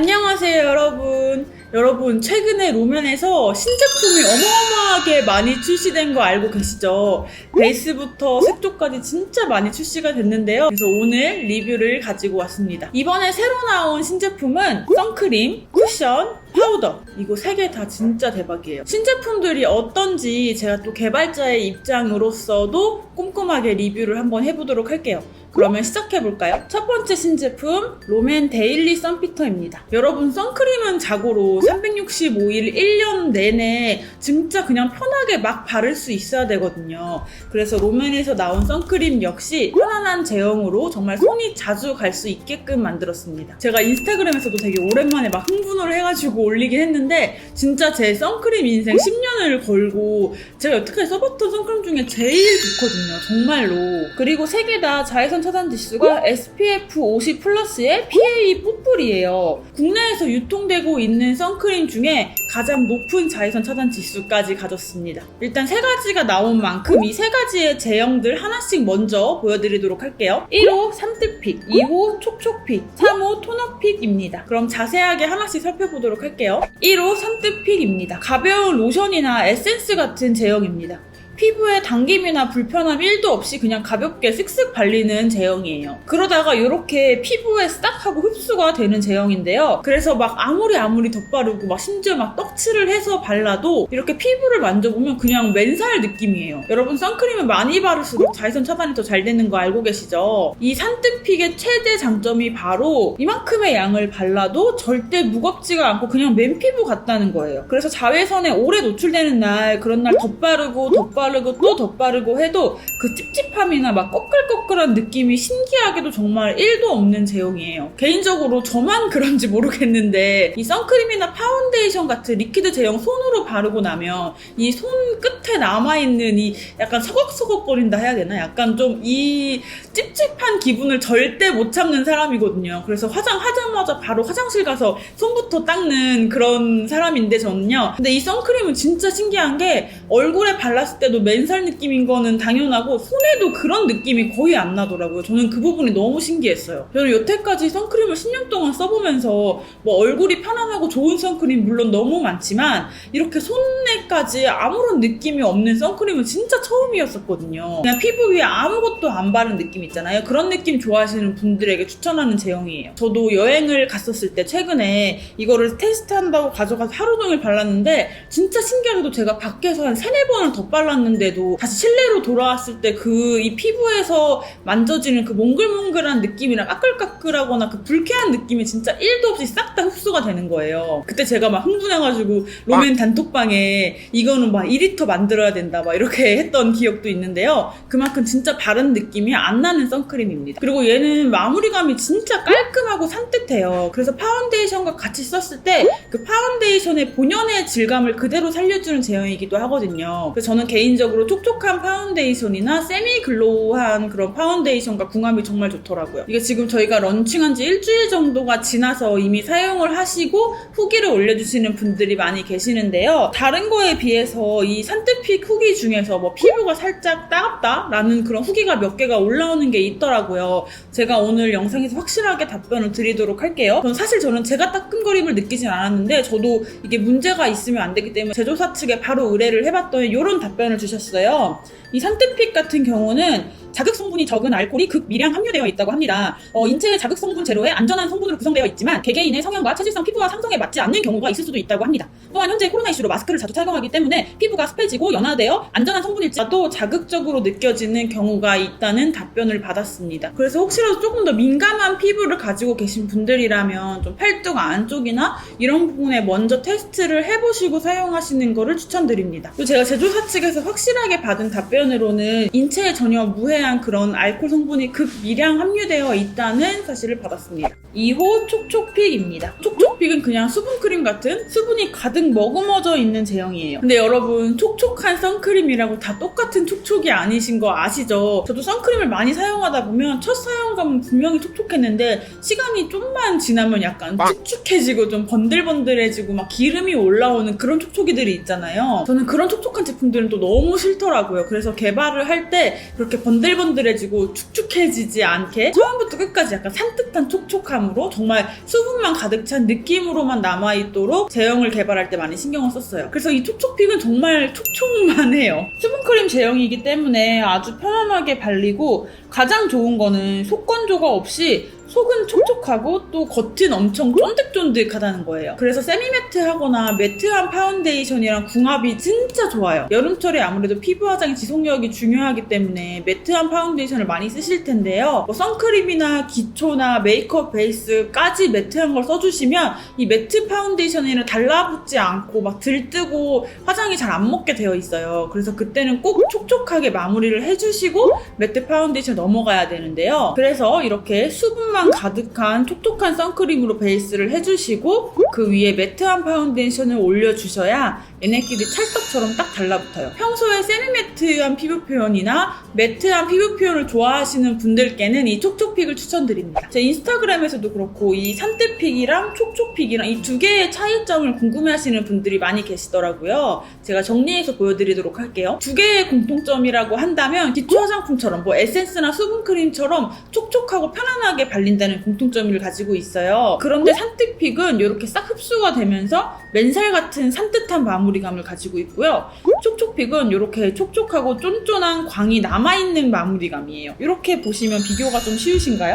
안녕하세요, 여러분. 여러분, 최근에 로면에서 신제품이 어마어마하게 많이 출시된 거 알고 계시죠? 베이스부터 색조까지 진짜 많이 출시가 됐는데요. 그래서 오늘 리뷰를 가지고 왔습니다. 이번에 새로 나온 신제품은 선크림, 쿠션, 파우더. 이거 세 개 다 진짜 대박이에요. 신제품들이 어떤지 제가 또 개발자의 입장으로서도 꼼꼼하게 리뷰를 한번 해보도록 할게요. 그러면 시작해볼까요? 첫 번째 신제품, 롬앤 데일리 선피터입니다. 여러분, 선크림은 자고로 365일 1년 내내 진짜 그냥 편하게 막 바를 수 있어야 되거든요. 그래서 롬앤에서 나온 선크림 역시 편안한 제형으로 정말 손이 자주 갈 수 있게끔 만들었습니다. 제가 인스타그램에서도 되게 오랜만에 막 흥분을 해가지고 올리긴 했는데 진짜 제 선크림 인생 10년을 걸고 제가 여태까지 써봤던 선크림 중에 제일 좋거든요. 정말로. 그리고 세 개 다 자외선 차단 지수가 SPF 50 플러스의 PA 뽀뽀이에요. 국내에서 유통되고 있는 선크림 중에 가장 높은 자외선 차단 지수까지 가졌습니다. 일단 세 가지가 나온 만큼 이 세 가지의 제형들 하나씩 먼저 보여드리도록 할게요. 1호 삼뜨픽, 2호 촉촉픽, 3호 토너픽입니다. 그럼 자세하게 하나씩 살펴보도록 할게요. 1호 삼뜨픽입니다. 가벼운 로션이나 에센스 같은 제형입니다. 피부에 당김이나 불편함 1도 없이 그냥 가볍게 쓱쓱 발리는 제형이에요. 그러다가 이렇게 피부에 싹 하고 흡수가 되는 제형인데요. 그래서 막 아무리 아무리 덧바르고 막 심지어 막 떡칠을 해서 발라도 이렇게 피부를 만져보면 그냥 맨살 느낌이에요. 여러분 선크림을 많이 바를수록 자외선 차단이 더 잘 되는 거 알고 계시죠? 이 산뜻픽의 최대 장점이 바로 이만큼의 양을 발라도 절대 무겁지가 않고 그냥 맨피부 같다는 거예요. 그래서 자외선에 오래 노출되는 날 그런 날 덧바르고 덧바르고 또 덧바르고 해도 그 찝찝함이나 막 꺼끌꺼끌한 느낌이 신기하게도 정말 1도 없는 제형이에요. 개인적으로 저만 그런지 모르겠는데 이 선크림이나 파운데이션 같은 리퀴드 제형 손으로 바르고 나면 이 손 끝에 남아있는 이 약간 서걱서걱거린다 해야 되나? 약간 좀 이 찝찝한 기분을 절대 못 참는 사람이거든요. 그래서 화장하자마자 바로 화장실 가서 손부터 닦는 그런 사람인데 저는요. 근데 이 선크림은 진짜 신기한 게 얼굴에 발랐을 때도 맨살 느낌인 거는 당연하고 손에도 그런 느낌이 거의 안 나더라고요. 저는 그 부분이 너무 신기했어요. 저는 여태까지 선크림을 10년 동안 써보면서 뭐 얼굴이 편안하고 좋은 선크림 물론 너무 많지만 이렇게 손에까지 아무런 느낌이 없는 선크림은 진짜 처음이었었거든요. 그냥 피부 위에 아무것도 안 바른 느낌 있잖아요. 그런 느낌 좋아하시는 분들에게 추천하는 제형이에요. 저도 여행을 갔었을 때 최근에 이거를 테스트한다고 가져가서 하루 종일 발랐는데 진짜 신기하게도 제가 밖에서 한 세네 번을 더 발랐는데도 다시 실내로 돌아왔을 때 그 이 피부에서 만져지는 그 몽글몽글한 느낌이랑 까끌까끌하거나 그 불쾌한 느낌이 진짜 1도 없이 싹 다 흡수가 되는 거예요. 그때 제가 막 흥분해가지고 로맨 단톡방에 이거는 막 2리터 만들어야 된다 막 이렇게 했던 기억도 있는데요. 그만큼 진짜 바른 느낌이 안 나는 선크림입니다. 그리고 얘는 마무리감이 진짜 깔끔하고 산뜻해요. 그래서 파운데이션과 같이 썼을 때 그 파운데이션의 본연의 질감을 그대로 살려주는 제형이기도 하거든요. 그래서 저는 개인적으로 촉촉한 파운데이션이나 세미 글로우한 그런 파운데이션과 궁합이 정말 좋더라고요. 이게 지금 저희가 런칭한 지 일주일 정도가 지나서 이미 사용을 하시고 후기를 올려주시는 분들이 많이 계시는데요. 다른 거에 비해서 이 산뜻픽 후기 중에서 뭐 피부가 살짝 따갑다라는 그런 후기가 몇 개가 올라오는 게 있더라고요. 제가 오늘 영상에서 확실하게 답변을 드리도록 할게요. 전 사실 저는 제가 따끔거림을 느끼진 않았는데 저도 이게 문제가 있으면 안 되기 때문에 제조사 측에 바로 의뢰를 해봤 더니 이런 답변을 주셨어요. 이 산뜻픽 같은 경우는 자극 성분이 적은 알코올이 극미량 함유되어 있다고 합니다. 어, 인체의 자극 성분 제로의 안전한 성분으로 구성되어 있지만 개개인의 성향과 체질성 피부와 상성에 맞지 않는 경우가 있을 수도 있다고 합니다. 또한 현재 코로나 이슈로 마스크를 자주 착용하기 때문에 피부가 습해지고 연화되어 안전한 성분일지라도 자극적으로 느껴지는 경우가 있다는 답변을 받았습니다. 그래서 혹시라도 조금 더 민감한 피부를 가지고 계신 분들이라면 좀 팔뚝 안쪽이나 이런 부분에 먼저 테스트를 해보시고 사용하시는 거를 추천드립니다. 또 제가 제조사 측에서 확실하게 받은 답변으로는 인체에 전혀 무해한 그런 알코올 성분이 극미량 함유되어 있다는 사실을 받았습니다. 2호 촉촉픽입니다. 촉촉픽은 그냥 수분크림 같은 수분이 가득 머금어져 있는 제형이에요. 근데 여러분 촉촉한 선크림이라고 다 똑같은 촉촉이 아니신 거 아시죠? 저도 선크림을 많이 사용하다 보면 첫 사용감은 분명히 촉촉했는데 시간이 좀만 지나면 약간 축축해지고 좀 번들번들해지고 막 기름이 올라오는 그런 촉촉이들이 있잖아요. 저는 그런 촉촉한 제품들은 또 너무 싫더라고요. 그래서 개발을 할 때 그렇게 번들 번들해지고 축축해지지 않게 처음부터 끝까지 약간 산뜻한 촉촉함으로 정말 수분만 가득 찬 느낌으로만 남아있도록 제형을 개발할 때 많이 신경을 썼어요. 그래서 이 촉촉픽은 정말 촉촉만 해요. 수분크림 제형이기 때문에 아주 편안하게 발리고 가장 좋은 거는 속건조가 없이 속은 촉촉하고 또 겉은 엄청 쫀득쫀득하다는 거예요. 그래서 세미매트하거나 매트한 파운데이션이랑 궁합이 진짜 좋아요. 여름철에 아무래도 피부 화장의 지속력이 중요하기 때문에 매트한 파운데이션을 많이 쓰실 텐데요. 뭐 선크림이나 기초나 메이크업 베이스까지 매트한 걸 써주시면 이 매트 파운데이션에는 달라붙지 않고 막 들뜨고 화장이 잘 안 먹게 되어 있어요. 그래서 그때는 꼭 촉촉하게 마무리를 해주시고 매트 파운데이션 넘어가야 되는데요. 그래서 이렇게 수분만 가득한 촉촉한 선크림으로 베이스를 해주시고 그 위에 매트한 파운데이션을 올려주셔야 얘네끼리 찰떡처럼 딱 달라붙어요. 평소에 세미매트한 피부 표현이나 매트한 피부 표현을 좋아하시는 분들께는 이 촉촉픽을 추천드립니다. 제 인스타그램에서도 그렇고 이 산뜻픽이랑 촉촉픽이랑 이 두 개의 차이점을 궁금해하시는 분들이 많이 계시더라고요. 제가 정리해서 보여드리도록 할게요. 두 개의 공통점이라고 한다면 기초 화장품처럼 뭐 에센스나 수분크림처럼 촉촉하고 편안하게 발린 다는 공통점을 가지고 있어요. 그런데 산뜻픽은 이렇게 싹 흡수가 되면서 맨살 같은 산뜻한 마무리감을 가지고 있고요. 촉촉픽은 이렇게 촉촉하고 쫀쫀한 광이 남아있는 마무리감이에요. 이렇게 보시면 비교가 좀 쉬우신가요?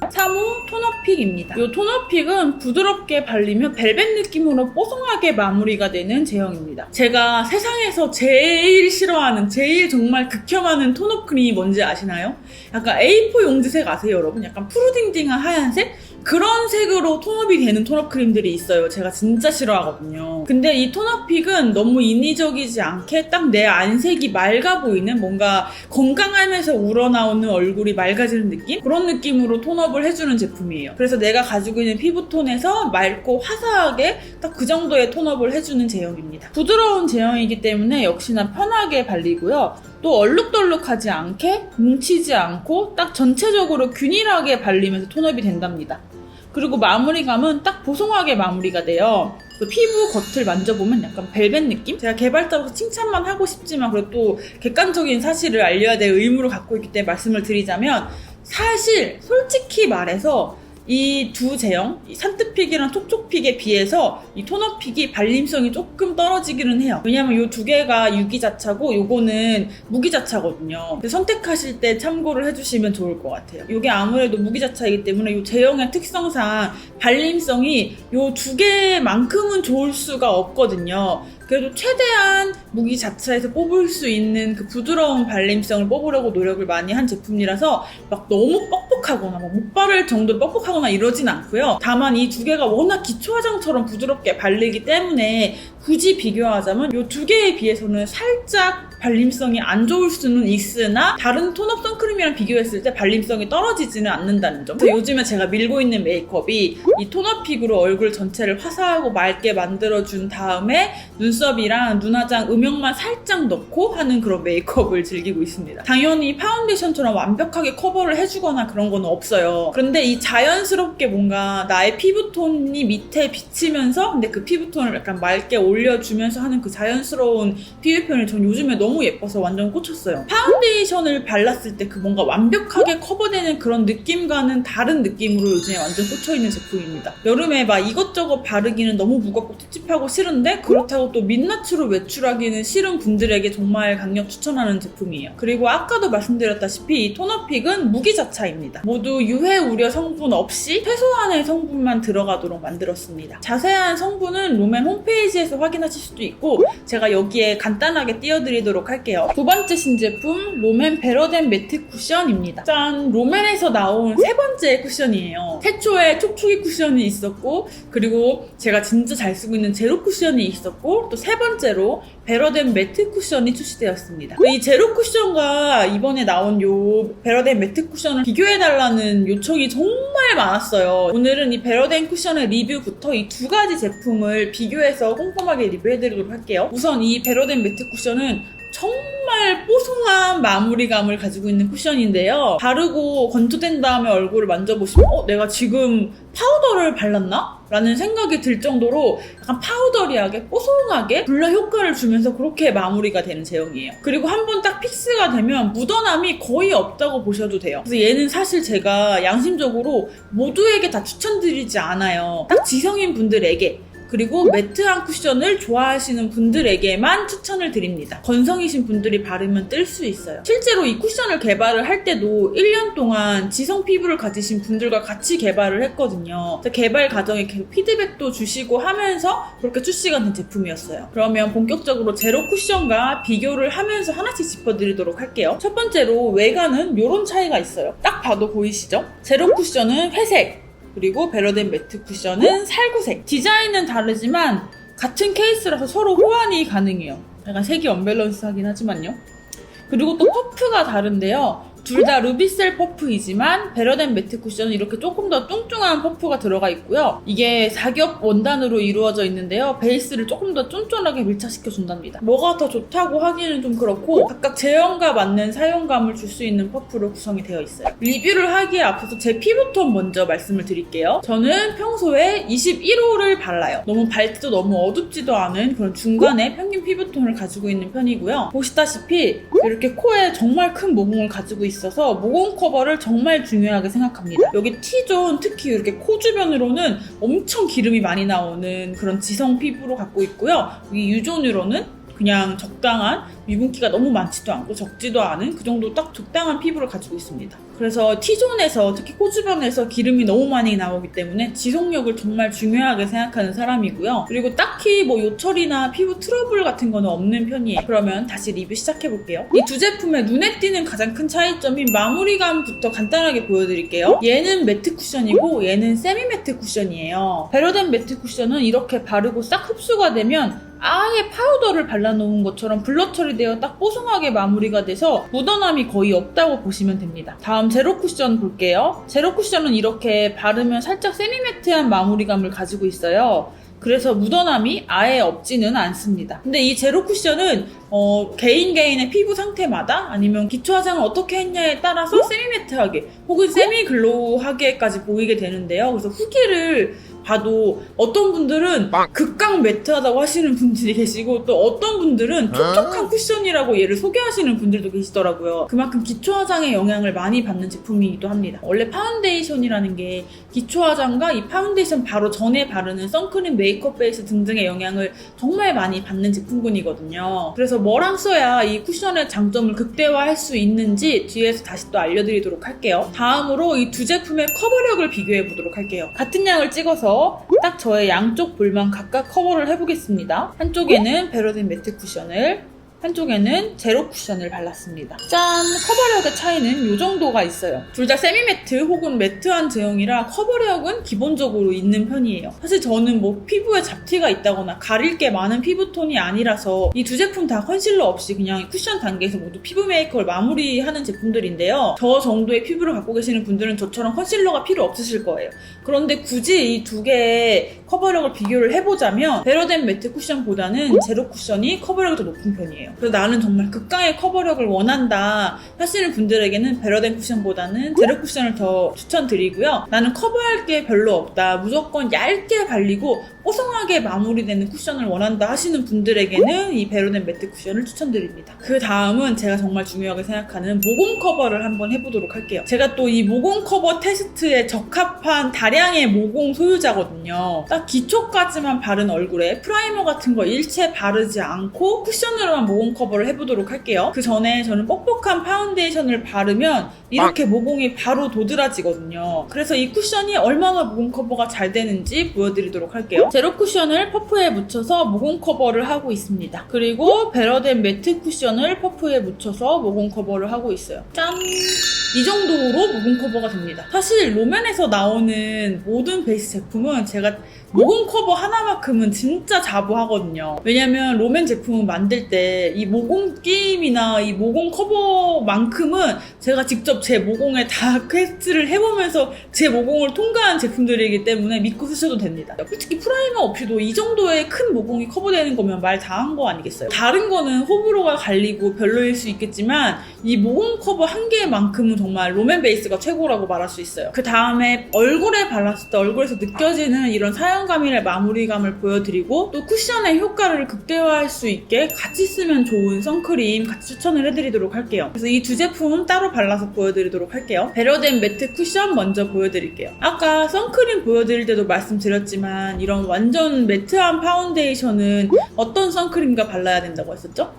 3호 토너픽입니다. 이 토너픽은 부드럽게 발리면 벨벳 느낌으로 뽀송하게 마무리가 되는 제형입니다. 제가 세상에서 제일 싫어하는, 제일 정말 극혐하는 토너 크림이 뭔지 아시나요? 약간 A4 용지색 아세요, 여러분? 약간 푸르딩딩한 하얀색? 그런 색으로 톤업이 되는 톤업 크림들이 있어요. 제가 진짜 싫어하거든요. 근데 이 톤업픽은 너무 인위적이지 않게 딱 내 안색이 맑아 보이는 뭔가 건강하면서 우러나오는 얼굴이 맑아지는 느낌? 그런 느낌으로 톤업을 해주는 제품이에요. 그래서 내가 가지고 있는 피부톤에서 맑고 화사하게 딱 그 정도의 톤업을 해주는 제형입니다. 부드러운 제형이기 때문에 역시나 편하게 발리고요. 또 얼룩덜룩하지 않게 뭉치지 않고 딱 전체적으로 균일하게 발리면서 톤업이 된답니다. 그리고 마무리감은 딱 보송하게 마무리가 돼요. 그 피부 겉을 만져보면 약간 벨벳 느낌? 제가 개발자로서 칭찬만 하고 싶지만 그래도 또 객관적인 사실을 알려야 될 의무를 갖고 있기 때문에 말씀을 드리자면 사실 솔직히 말해서 이 두 제형, 이 산뜻픽이랑 촉촉픽에 비해서 이 토너픽이 발림성이 조금 떨어지기는 해요. 왜냐면 이 두 개가 유기자차고 요거는 무기자차거든요. 선택하실 때 참고를 해주시면 좋을 것 같아요. 이게 아무래도 무기자차이기 때문에 이 제형의 특성상 발림성이 이 두 개만큼은 좋을 수가 없거든요. 그래도 최대한 무기 자체에서 뽑을 수 있는 그 부드러운 발림성을 뽑으려고 노력을 많이 한 제품이라서 막 너무 뻑뻑하거나 막못 바를 정도로 뻑뻑하거나 이러진 않고요. 다만 이 두 개가 워낙 기초 화장처럼 부드럽게 발리기 때문에 굳이 비교하자면 이 두 개에 비해서는 살짝 발림성이 안 좋을 수는 있으나 다른 톤업 선크림이랑 비교했을 때 발림성이 떨어지지는 않는다는 점. 그래서 요즘에 제가 밀고 있는 메이크업이 이 톤업 픽으로 얼굴 전체를 화사하고 맑게 만들어준 다음에 눈썹이랑 눈화장 음영만 살짝 넣고 하는 그런 메이크업을 즐기고 있습니다. 당연히 파운데이션처럼 완벽하게 커버를 해주거나 그런 건 없어요. 그런데 이 자연스럽게 뭔가 나의 피부톤이 밑에 비치면서 근데 그 피부톤을 약간 맑게 올려주면서 하는 그 자연스러운 피부 표현이 전 요즘에 너무 예뻐서 완전 꽂혔어요. 파운데이션을 발랐을 때 그 뭔가 완벽하게 커버되는 그런 느낌과는 다른 느낌으로 요즘에 완전 꽂혀있는 제품입니다. 여름에 막 이것저것 바르기는 너무 무겁고 찝찝하고 싫은데 그렇다고 또 민낯으로 외출하기는 싫은 분들에게 정말 강력 추천하는 제품이에요. 그리고 아까도 말씀드렸다시피 이 토너픽은 무기자차입니다. 모두 유해 우려 성분 없이 최소한의 성분만 들어가도록 만들었습니다. 자세한 성분은 롬앤 홈페이지에서 확인하실 수도 있고 제가 여기에 간단하게 띄워드리도록 할게요. 두 번째 신제품 롬앤 베러덴 매트 쿠션입니다. 짠! 롬앤에서 나온 세 번째 쿠션이에요. 태초에 촉촉이 쿠션이 있었고 그리고 제가 진짜 잘 쓰고 있는 제로 쿠션이 있었고 또 세 번째로 베러덴 매트 쿠션이 출시되었습니다. 이 제로 쿠션과 이번에 나온 요 베러덴 매트 쿠션을 비교해달라는 요청이 정말 많았어요. 오늘은 이 베러덴 쿠션의 리뷰부터 이 두 가지 제품을 비교해서 꼼꼼하게 리뷰해드리도록 할게요. 우선 이 베러덴 매트 쿠션은 정말 뽀송한 마무리감을 가지고 있는 쿠션인데요. 바르고 건조된 다음에 얼굴을 만져보시면 어? 내가 지금 파우더를 발랐나? 라는 생각이 들 정도로 약간 파우더리하게 뽀송하게 블러 효과를 주면서 그렇게 마무리가 되는 제형이에요. 그리고 한 번 딱 픽스가 되면 묻어남이 거의 없다고 보셔도 돼요. 그래서 얘는 사실 제가 양심적으로 모두에게 다 추천드리지 않아요. 딱 지성인 분들에게 그리고 매트한 쿠션을 좋아하시는 분들에게만 추천을 드립니다. 건성이신 분들이 바르면 뜰 수 있어요. 실제로 이 쿠션을 개발을 할 때도 1년 동안 지성 피부를 가지신 분들과 같이 개발을 했거든요. 개발 과정에 계속 피드백도 주시고 하면서 그렇게 출시가 된 제품이었어요. 그러면 본격적으로 제로 쿠션과 비교를 하면서 하나씩 짚어드리도록 할게요. 첫 번째로 외관은 이런 차이가 있어요. 딱 봐도 보이시죠? 제로 쿠션은 회색, 그리고 베러덴 매트 쿠션은 살구색. 디자인은 다르지만 같은 케이스라서 서로 호환이 가능해요. 약간 색이 언밸런스하긴 하지만요. 그리고 또 퍼프가 다른데요. 둘 다 루비셀 퍼프이지만 베러덴 매트 쿠션은 이렇게 조금 더 뚱뚱한 퍼프가 들어가 있고요. 이게 사겹 원단으로 이루어져 있는데요. 베이스를 조금 더 쫀쫀하게 밀착시켜 준답니다. 뭐가 더 좋다고 하기는 좀 그렇고 각각 제형과 맞는 사용감을 줄 수 있는 퍼프로 구성이 되어 있어요. 리뷰를 하기에 앞서서 제 피부톤 먼저 말씀을 드릴게요. 저는 평소에 21호를 발라요. 너무 밝지도 너무 어둡지도 않은 그런 중간의 평균 피부톤을 가지고 있는 편이고요. 보시다시피 이렇게 코에 정말 큰 모공을 가지고 있어 서 모공 커버를 정말 중요하게 생각합니다. 여기 T존 특히 이렇게 코 주변으로는 엄청 기름이 많이 나오는 그런 지성 피부로 갖고 있고요. 이 U존으로는 그냥 적당한 유분기가 너무 많지도 않고 적지도 않은 그 정도 딱 적당한 피부를 가지고 있습니다. 그래서 T존에서 특히 코 주변에서 기름이 너무 많이 나오기 때문에 지속력을 정말 중요하게 생각하는 사람이고요. 그리고 딱히 뭐 요철이나 피부 트러블 같은 거는 없는 편이에요. 그러면 다시 리뷰 시작해 볼게요. 이 두 제품의 눈에 띄는 가장 큰 차이점인 마무리감부터 간단하게 보여드릴게요. 얘는 매트 쿠션이고 얘는 세미 매트 쿠션이에요. 베러덴 매트 쿠션은 이렇게 바르고 싹 흡수가 되면 아예 파우더를 발라놓은 것처럼 블러 처리되어 딱 뽀송하게 마무리가 돼서 묻어남이 거의 없다고 보시면 됩니다. 다음 제로 쿠션 볼게요. 제로 쿠션은 이렇게 바르면 살짝 세미매트한 마무리감을 가지고 있어요. 그래서 묻어남이 아예 없지는 않습니다. 근데 이 제로 쿠션은 어, 개인 개인의 피부 상태마다 아니면 기초 화장을 어떻게 했냐에 따라서 세미매트하게 혹은 세미 글로우하게까지 보이게 되는데요. 그래서 후기를 봐도 어떤 분들은 극강 매트하다고 하시는 분들이 계시고 또 어떤 분들은 촉촉한 쿠션이라고 얘를 소개하시는 분들도 계시더라고요. 그만큼 기초 화장에 영향을 많이 받는 제품이기도 합니다. 원래 파운데이션이라는 게 기초 화장과 이 파운데이션 바로 전에 바르는 선크림, 메이크업 베이스 등등의 영향을 정말 많이 받는 제품군이거든요. 그래서 뭐랑 써야 이 쿠션의 장점을 극대화할 수 있는지 뒤에서 다시 또 알려드리도록 할게요. 다음으로 이 두 제품의 커버력을 비교해 보도록 할게요. 같은 양을 찍어서 딱 저의 양쪽 볼만 각각 커버를 해보겠습니다. 한쪽에는 베러덴 매트 쿠션을 한쪽에는 제로 쿠션을 발랐습니다. 짠! 커버력의 차이는 이 정도가 있어요. 둘 다 세미 매트 혹은 매트한 제형이라 커버력은 기본적으로 있는 편이에요. 사실 저는 뭐 피부에 잡티가 있다거나 가릴 게 많은 피부톤이 아니라서 이 두 제품 다 컨실러 없이 그냥 쿠션 단계에서 모두 피부 메이크업을 마무리하는 제품들인데요. 저 정도의 피부를 갖고 계시는 분들은 저처럼 컨실러가 필요 없으실 거예요. 그런데 굳이 이 두 개의 커버력을 비교를 해보자면 베러덴 매트 쿠션보다는 제로 쿠션이 커버력이 더 높은 편이에요. 그래서 나는 정말 극강의 커버력을 원한다 하시는 분들에게는 베러덴 쿠션보다는 제로 쿠션을 더 추천드리고요. 나는 커버할 게 별로 없다. 무조건 얇게 발리고 뽀송하게 마무리되는 쿠션을 원한다 하시는 분들에게는 이 베러덴 매트 쿠션을 추천드립니다. 그 다음은 제가 정말 중요하게 생각하는 모공 커버를 한번 해보도록 할게요. 제가 또 이 모공 커버 테스트에 적합한 다량의 모공 소유자거든요. 딱 기초까지만 바른 얼굴에 프라이머 같은 거 일체 바르지 않고 쿠션으로만 모공 커버를 해보도록 할게요. 그 전에 저는 뻑뻑한 파운데이션을 바르면 이렇게 모공이 바로 도드라지거든요. 그래서 이 쿠션이 얼마나 모공 커버가 잘 되는지 보여드리도록 할게요. 제로 쿠션을 퍼프에 묻혀서 모공 커버를 하고 있습니다. 그리고 베러덴 매트 쿠션을 퍼프에 묻혀서 모공 커버를 하고 있어요. 짠! 이 정도로 모공 커버가 됩니다. 사실 롬앤에서 나오는 모든 베이스 제품은 제가 모공 커버 하나만큼은 진짜 자부하거든요. 왜냐면 롬앤 제품을 만들 때 이 모공 끼임이나 이 모공 커버만큼은 제가 직접 제 모공에 다 퀘스트를 해보면서 제 모공을 통과한 제품들이기 때문에 믿고 쓰셔도 됩니다. 솔직히 프라이머 없이도 이 정도의 큰 모공이 커버되는 거면 말 다 한 거 아니겠어요? 다른 거는 호불호가 갈리고 별로일 수 있겠지만 이 모공 커버 한 개만큼은 정말 롬앤 베이스가 최고라고 말할 수 있어요. 그 다음에 얼굴에 발랐을 때 얼굴에서 느껴지는 이런 사용 감이나 마무리감을 보여드리고 또 쿠션의 효과를 극대화할 수 있게 같이 쓰면 좋은 선크림 같이 추천을 해드리도록 할게요. 그래서 이 두 제품 따로 발라서 보여드리도록 할게요. 배려된 매트 쿠션 먼저 보여드릴게요. 아까 선크림 보여드릴 때도 말씀드렸지만 이런 완전 매트한 파운데이션은 어떤 선크림과 발라야 된다고 했었죠?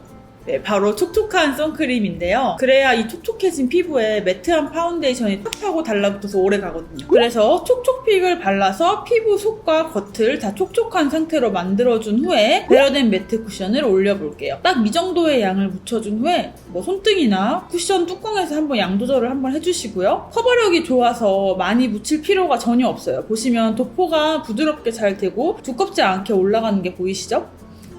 네, 바로 촉촉한 선크림인데요. 그래야 이 촉촉해진 피부에 매트한 파운데이션이 탁하고 달라붙어서 오래 가거든요. 그래서 촉촉픽을 발라서 피부 속과 겉을 다 촉촉한 상태로 만들어준 후에 베러된 매트 쿠션을 올려볼게요. 딱 이 정도의 양을 묻혀준 후에 뭐 손등이나 쿠션 뚜껑에서 한번 양 조절을 한번 해주시고요. 커버력이 좋아서 많이 묻힐 필요가 전혀 없어요. 보시면 도포가 부드럽게 잘 되고 두껍지 않게 올라가는 게 보이시죠?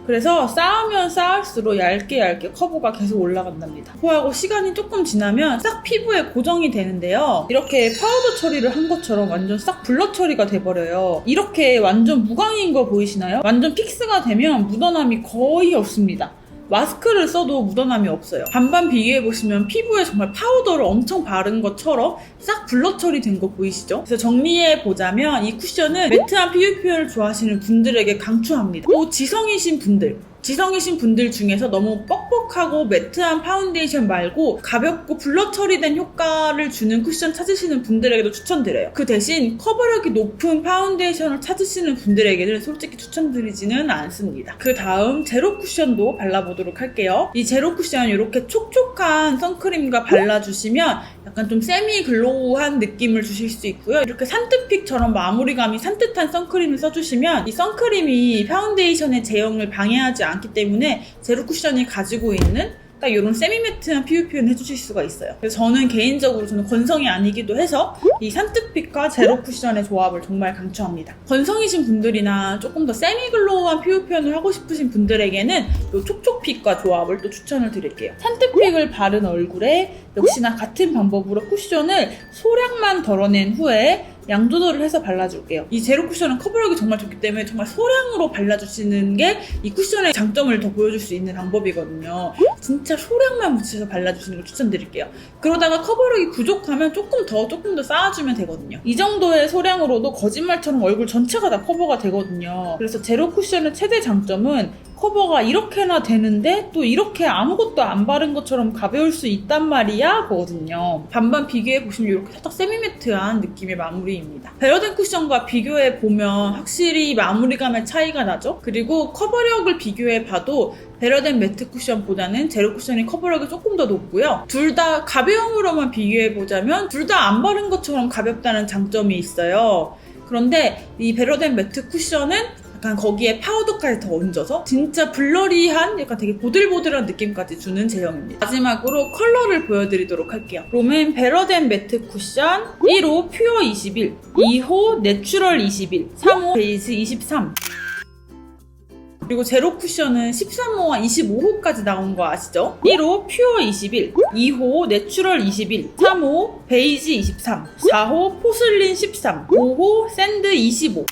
그래서 쌓으면 쌓을수록 얇게 얇게 커버가 계속 올라간답니다. 포하고 시간이 조금 지나면 싹 피부에 고정이 되는데요. 이렇게 파우더 처리를 한 것처럼 완전 싹 블러 처리가 돼버려요. 이렇게 완전 무광인 거 보이시나요? 완전 픽스가 되면 묻어남이 거의 없습니다. 마스크를 써도 묻어남이 없어요. 반반 비교해보시면 피부에 정말 파우더를 엄청 바른 것처럼 싹 블러 처리된 거 보이시죠? 그래서 정리해보자면 이 쿠션은 매트한 피부 표현을 좋아하시는 분들에게 강추합니다. 또 지성이신 분들, 지성이신 분들 중에서 너무 뻑뻑하고 매트한 파운데이션 말고 가볍고 블러 처리된 효과를 주는 쿠션 찾으시는 분들에게도 추천드려요. 그 대신 커버력이 높은 파운데이션을 찾으시는 분들에게는 솔직히 추천드리지는 않습니다. 그 다음 제로 쿠션도 발라보도록 할게요. 이 제로 쿠션 이렇게 촉촉한 선크림과 발라주시면 약간 좀 세미 글로우한 느낌을 주실 수 있고요. 이렇게 산뜻픽처럼 마무리감이 산뜻한 선크림을 써주시면 이 선크림이 파운데이션의 제형을 방해하지 않기 때문에 제로 쿠션이 가지고 있는 딱 이런 세미매트한 피부 표현 해주실 수가 있어요. 그래서 저는 개인적으로 저는 건성이 아니기도 해서 이 산뜻빛과 제로 쿠션의 조합을 정말 강추합니다. 건성이신 분들이나 조금 더 세미글로우한 피부 표현을 하고 싶으신 분들에게는 이 촉촉픽과 조합을 또 추천을 드릴게요. 산뜻픽을 바른 얼굴에 역시나 같은 방법으로 쿠션을 소량만 덜어낸 후에 양 조절을 해서 발라줄게요. 이 제로 쿠션은 커버력이 정말 좋기 때문에 정말 소량으로 발라주시는 게 이 쿠션의 장점을 더 보여줄 수 있는 방법이거든요. 진짜 소량만 묻혀서 발라주시는 걸 추천드릴게요. 그러다가 커버력이 부족하면 조금 더 조금 더 쌓아주면 되거든요. 이 정도의 소량으로도 거짓말처럼 얼굴 전체가 다 커버가 되거든요. 그래서 제로 쿠션의 최대 장점은 커버가 이렇게나 되는데 또 이렇게 아무것도 안 바른 것처럼 가벼울 수 있단 말이야 거든요. 반반 비교해 보시면 이렇게 살짝 세미매트한 느낌의 마무리입니다. 베러덴 쿠션과 비교해 보면 확실히 마무리감의 차이가 나죠. 그리고 커버력을 비교해 봐도 베러덴 매트 쿠션보다는 제로 쿠션이 커버력이 조금 더 높고요. 둘 다 가벼움으로만 비교해 보자면 둘 다 안 바른 것처럼 가볍다는 장점이 있어요. 그런데 이 베러덴 매트 쿠션은 약간 거기에 파우더까지 더 얹어서 진짜 블러리한 약간 되게 보들보들한 느낌까지 주는 제형입니다. 마지막으로 컬러를 보여드리도록 할게요. 롬앤 베러덴 매트 쿠션 1호 퓨어 21, 2호 내추럴 21, 3호 베이스 23 그리고 제로 쿠션은 13호와 25호까지 나온 거 아시죠? 1호 퓨어 21, 2호 내추럴 21, 3호 베이지 23, 4호 포슬린 13, 5호 샌드 25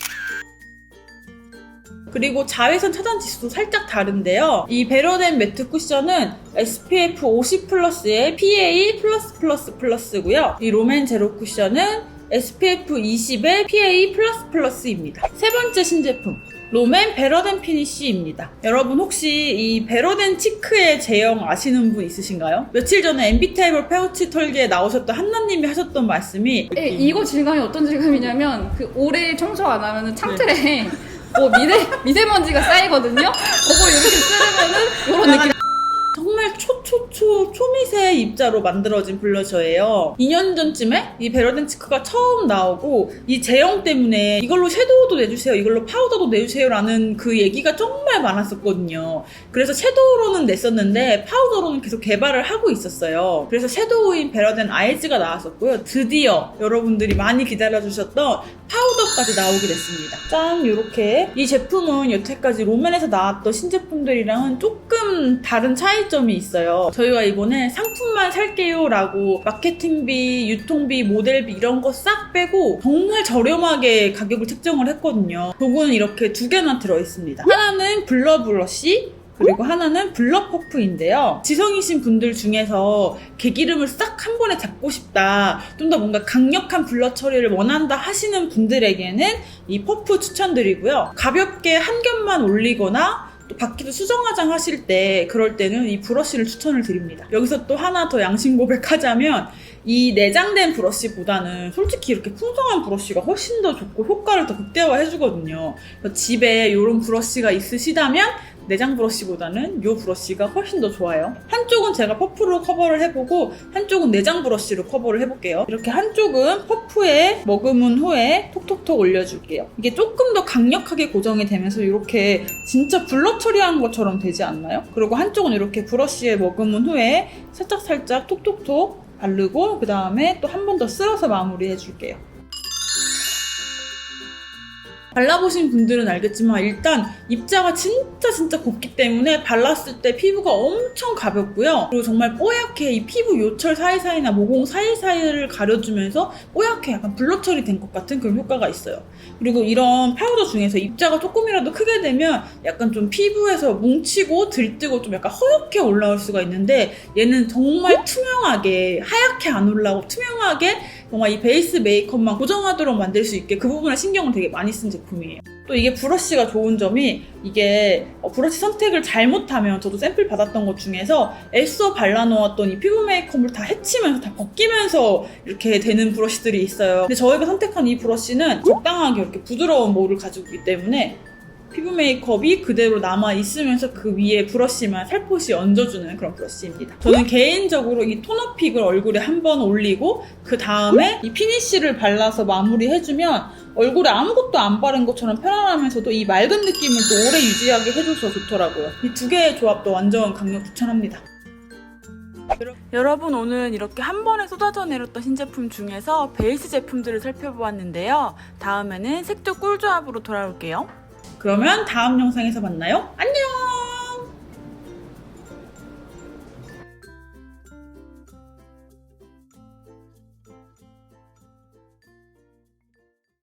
그리고 자외선 차단 지수도 살짝 다른데요. 이 베러덴 매트 쿠션은 SPF 50 플러스에 PA 플러스 플러스 플러스고요. 이 롬앤 제로 쿠션은 SPF 20에 PA 플러스 플러스입니다. 세 번째 신제품. 롬앤 베러덴 피니쉬입니다. 여러분 혹시 이 베러덴 치크의 제형 아시는 분 있으신가요? 며칠 전에 MBTable 파우치 털기에 나오셨던 한나님이 하셨던 말씀이 네, 이거 질감이 어떤 질감이냐면 그 오래 청소 안 하면은 창틀에 뭐 미세 미세먼지가 쌓이거든요. 그거 이렇게 쓰면은 이런 느낌. 정말 초초초 초미세 입자로 만들어진 블러셔예요. 2년 전쯤에 이 베러덴 치크가 처음 나오고 이 제형 때문에 이걸로 섀도우도 내주세요, 이걸로 파우더도 내주세요라는 그 얘기가 정말 많았었거든요. 그래서 섀도우로는 냈었는데 파우더로는 계속 개발을 하고 있었어요. 그래서 섀도우인 베러덴 아이즈가 나왔었고요. 드디어 여러분들이 많이 기다려주셨던 파우더 까지 나오게 됐습니다. 짠 이렇게 이 제품은 여태까지 롬앤에서 나왔던 신제품들이랑은 조금 다른 차이점이 있어요. 저희가 이번에 상품만 살게요 라고 마케팅비, 유통비, 모델비 이런 거 싹 빼고 정말 저렴하게 가격을 책정을 했거든요. 도구는 이렇게 두 개나 들어있습니다. 하나는 블러 브러쉬 그리고 하나는 블러 퍼프인데요. 지성이신 분들 중에서 개기름을 싹 한 번에 잡고 싶다. 좀 더 뭔가 강력한 블러 처리를 원한다 하시는 분들에게는 이 퍼프 추천드리고요. 가볍게 한 겹만 올리거나 또 밖에서 수정 화장 하실 때 그럴 때는 이 브러쉬를 추천을 드립니다. 여기서 또 하나 더 양심 고백하자면 이 내장된 브러쉬보다는 솔직히 이렇게 풍성한 브러쉬가 훨씬 더 좋고 효과를 더 극대화해주거든요. 집에 이런 브러쉬가 있으시다면 내장 브러쉬보다는 이 브러쉬가 훨씬 더 좋아요. 한쪽은 제가 퍼프로 커버를 해보고 한쪽은 내장 브러쉬로 커버를 해볼게요. 이렇게 한쪽은 퍼프에 머금은 후에 톡톡톡 올려줄게요. 이게 조금 더 강력하게 고정이 되면서 이렇게 진짜 블러 처리하는 것처럼 되지 않나요? 그리고 한쪽은 이렇게 브러쉬에 머금은 후에 살짝살짝 톡톡톡 바르고 그 다음에 또 한 번 더 쓸어서 마무리해 줄게요. 발라보신 분들은 알겠지만 일단 입자가 진짜 진짜 곱기 때문에 발랐을 때 피부가 엄청 가볍고요. 그리고 정말 뽀얗게 이 피부 요철 사이사이나 모공 사이사이를 가려주면서 뽀얗게 약간 블러 처리된 것 같은 그런 효과가 있어요. 그리고 이런 파우더 중에서 입자가 조금이라도 크게 되면 약간 좀 피부에서 뭉치고 들뜨고 좀 약간 허옇게 올라올 수가 있는데 얘는 정말 투명하게 하얗게 안 올라오고 투명하게 정말 이 베이스 메이크업만 고정하도록 만들 수 있게 그 부분에 신경을 되게 많이 쓴 제품이에요. 또 이게 브러쉬가 좋은 점이 이게 어, 브러쉬 선택을 잘못하면 저도 샘플 받았던 것 중에서 애써 발라놓았던 이 피부 메이크업을 다 해치면서 다 벗기면서 이렇게 되는 브러쉬들이 있어요. 근데 저희가 선택한 이 브러쉬는 적당하게 이렇게 부드러운 몰을 가지고 있기 때문에 피부 메이크업이 그대로 남아 있으면서 그 위에 브러쉬만 살포시 얹어주는 그런 브러쉬입니다. 저는 개인적으로 이 토너픽을 얼굴에 한 번 올리고 그 다음에 이 피니쉬를 발라서 마무리해주면 얼굴에 아무것도 안 바른 것처럼 편안하면서도 이 맑은 느낌을 또 오래 유지하게 해줘서 좋더라고요. 이 두 개의 조합도 완전 강력 추천합니다. 여러분 오늘 이렇게 한 번에 쏟아져 내렸던 신제품 중에서 베이스 제품들을 살펴보았는데요. 다음에는 색조 꿀조합으로 돌아올게요. 그러면 다음 영상에서 만나요. 안녕!